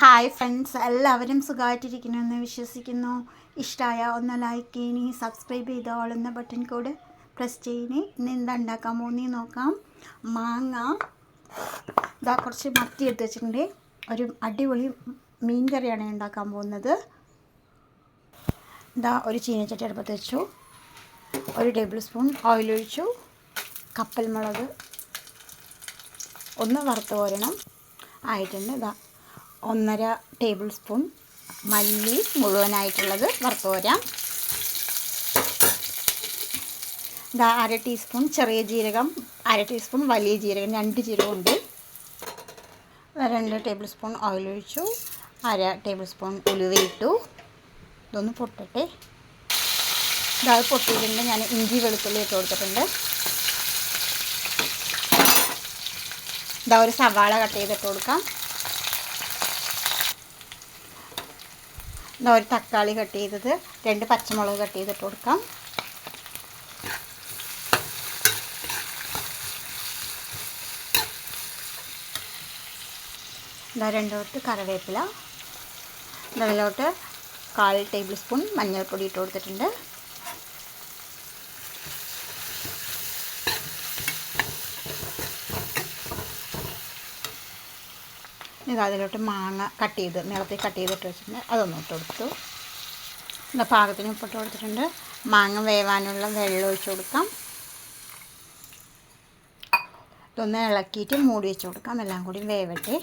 Hi friends എല്ലാവരും സുഖമായിട്ടിരിക്കണമെന്ന് വിശ്വസിക്കുന്നു. ഇഷ്ടമായ ഒന്ന് ലൈക്ക് ചെയ്യണി സബ്സ്ക്രൈബ് ചെയ്തോളുന്ന ബട്ടൺ കോഡ് പ്രസ് ചെയ്യണി. ഇന്ന് എന്താ ഉണ്ടാക്കാൻ നോക്കാം. മാങ്ങ. ഇതാ കുറച്ച് മത്തി എടുത്ത് വെച്ചിട്ടുണ്ട്. ഒരു അടിപൊളി മീൻ കറിയാണ് ഉണ്ടാക്കാൻ പോകുന്നത്. ഇതാ ഒരു ചീനച്ചട്ടി അടുപ്പത്ത് വെച്ചു. ഒരു ടേബിൾ സ്പൂൺ ഓയിൽ ഒഴിച്ചു. കപ്പൽ മുളക്. ഒന്ന് വറുത്ത് പോരണം ആയിട്ടുണ്ട്. ഇതാ ഒന്നര ടേബിൾ സ്പൂൺ മല്ലി മുഴുവനായിട്ടുള്ളത് വറുത്ത് കോരാം. ഇതാ അര ടീസ്പൂൺ ചെറിയ ജീരകം അര ടീസ്പൂൺ വലിയ ജീരകം രണ്ട് ജീരകം ഉണ്ട് രണ്ട് ടേബിൾ സ്പൂൺ ഓയിൽ ഒഴിച്ചു അര ടേബിൾ സ്പൂൺ ഉലുവയിട്ടു ഇതൊന്ന് പൊട്ടട്ടെ. ഇതാ പൊട്ടിയിട്ടുണ്ട് ഞാൻ ഇഞ്ചി വെളുത്തുള്ളി ഇട്ട് കൊടുത്തിട്ടുണ്ട്. ഇതാ ഒരു സവാള കട്ട് ചെയ്തിട്ട് കൊടുക്കാം. ഇതാ ഒരു തക്കാളി കട്ട് ചെയ്തത്. രണ്ട് പച്ചമുളക് കട്ട് ചെയ്തിട്ട് കൊടുക്കാം. ഇതാ രണ്ടോട്ട് കറിവേപ്പില. ഇതിലോട്ട് കാൽ ടേബിൾ സ്പൂൺ മഞ്ഞൾപ്പൊടി ഇട്ട് കൊടുത്തിട്ടുണ്ട്. ഇത് അതിലോട്ട് മാങ്ങ കട്ട് ചെയ്ത് നീളത്തിൽ കട്ട് ചെയ്തിട്ട് വെച്ചിട്ടുണ്ട്. അതൊന്നും ഇട്ട് കൊടുത്തു. എന്താ പാകത്തിന് ഉപ്പിട്ട് കൊടുത്തിട്ടുണ്ട്. മാങ്ങ വേവാനുള്ള വെള്ളം ഒഴിച്ച് കൊടുക്കാം. ഇതൊന്ന് ഇളക്കിയിട്ട് മൂടി വെച്ച് കൊടുക്കാം. എല്ലാം കൂടി വേവട്ടെ.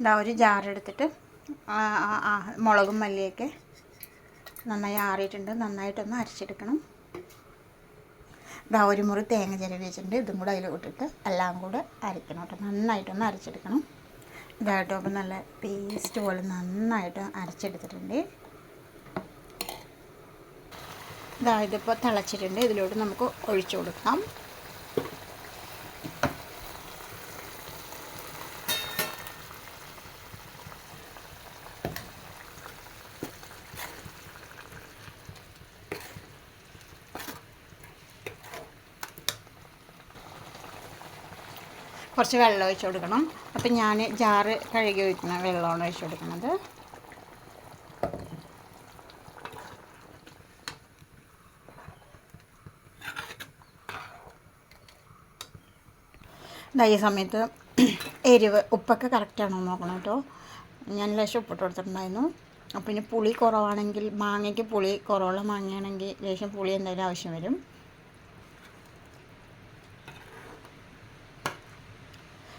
ഇതാ ഒരു ജാറെടുത്തിട്ട് മുളകും മല്ലിയൊക്കെ നന്നായി ആറിയിട്ടുണ്ട്. നന്നായിട്ടൊന്ന് അരച്ചെടുക്കണം. ഇതാ ഒരു മുറി തേങ്ങ ചിരവി വെച്ചിട്ടുണ്ട്. ഇതും കൂടെ അതിൽ ഇട്ടിട്ട് എല്ലാം കൂടെ അരക്കണം കേട്ടോ. നന്നായിട്ടൊന്ന് അരച്ചെടുക്കണം. ഇതായിട്ടോ അപ്പം നല്ല പേസ്റ്റ് പോലെ നന്നായിട്ട് അരച്ചെടുത്തിട്ടുണ്ട്. ഇതാ ഇതിപ്പോൾ തിളച്ചിട്ടുണ്ട്. ഇതിലോട്ട് നമുക്ക് ഒഴിച്ചു കൊടുക്കാം. കുറച്ച് വെള്ളം ഒഴിച്ച് കൊടുക്കണം. അപ്പം ഞാൻ ജാറ് കഴുകി വയ്ക്കുന്ന വെള്ളമാണ് ഒഴിച്ച് കൊടുക്കുന്നത്. ഈ സമയത്ത് എരിവ് ഉപ്പൊക്കെ കറക്റ്റാണോ നോക്കണം കേട്ടോ. ഞാൻ ലേശം ഉപ്പിട്ട് കൊടുത്തിട്ടുണ്ടായിരുന്നു. അപ്പം പിന്നെ പുളി കുറവാണെങ്കിൽ മാങ്ങയ്ക്ക് പുളി കുറവുള്ള മാങ്ങയാണെങ്കിൽ ലേശം പുളി എന്തായാലും ആവശ്യം വരും.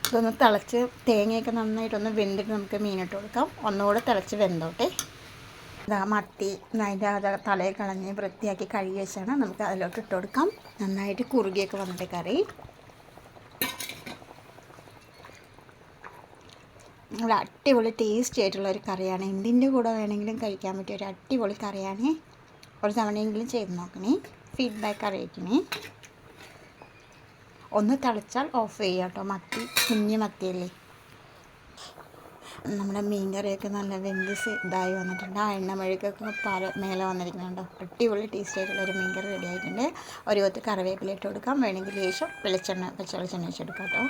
ഇതൊന്ന് തിളച്ച് തേങ്ങയൊക്കെ നന്നായിട്ടൊന്ന് വെന്തിട്ട് നമുക്ക് മീനിട്ട് കൊടുക്കാം. ഒന്നുകൂടെ തിളച്ച് വെന്തോട്ടെ. ഇതാ മത്തി അതിന്റെ അത് തലയിൽ കളഞ്ഞ് വൃത്തിയാക്കി കഴുകി വെച്ചാണ് നമുക്ക് അതിലോട്ട് ഇട്ട് കൊടുക്കാം. നന്നായിട്ട് കുറുകിയൊക്കെ വന്നിട്ട് കറി. നല്ല അടിപൊളി ടേസ്റ്റി ആയിട്ടുള്ള ഒരു കറിയാണ്. എന്തിന്റെ കൂടെ വേണമെങ്കിലും കഴിക്കാൻ പറ്റിയ ഒരു അടിപൊളി കറിയാണ്. ഒരു തവണയെങ്കിലും ചെയ്ത് നോക്കണേ. ഫീഡ്ബാക്ക് അറിയിക്കണേ. ഒന്ന് തിളച്ചാൽ ഓഫ് ചെയ്യുക കേട്ടോ മത്തി കുഞ്ഞ് മത്തിയല്ലേ. നമ്മുടെ മീൻ കറിയൊക്കെ നല്ല വെന്ത് ഇതായി വന്നിട്ടുണ്ട്. ആ എണ്ണ മെഴുക്കൊക്കെ പല മേലെ വന്നിരിക്കുന്നുണ്ടോ അടിപൊളി ടേസ്റ്റ് ആയിട്ടുള്ള ഒരു മീൻ കറി റെഡി ആയിട്ടുണ്ട്. ഒരു കൊത്ത് കറിവേപ്പില ഇട്ട് കൊടുക്കാം. വേണമെങ്കിൽ ശേഷം വെളിച്ചെണ്ണ പച്ച വെളിച്ചെണ്ണ വെച്ചെടുക്കാം കേട്ടോ.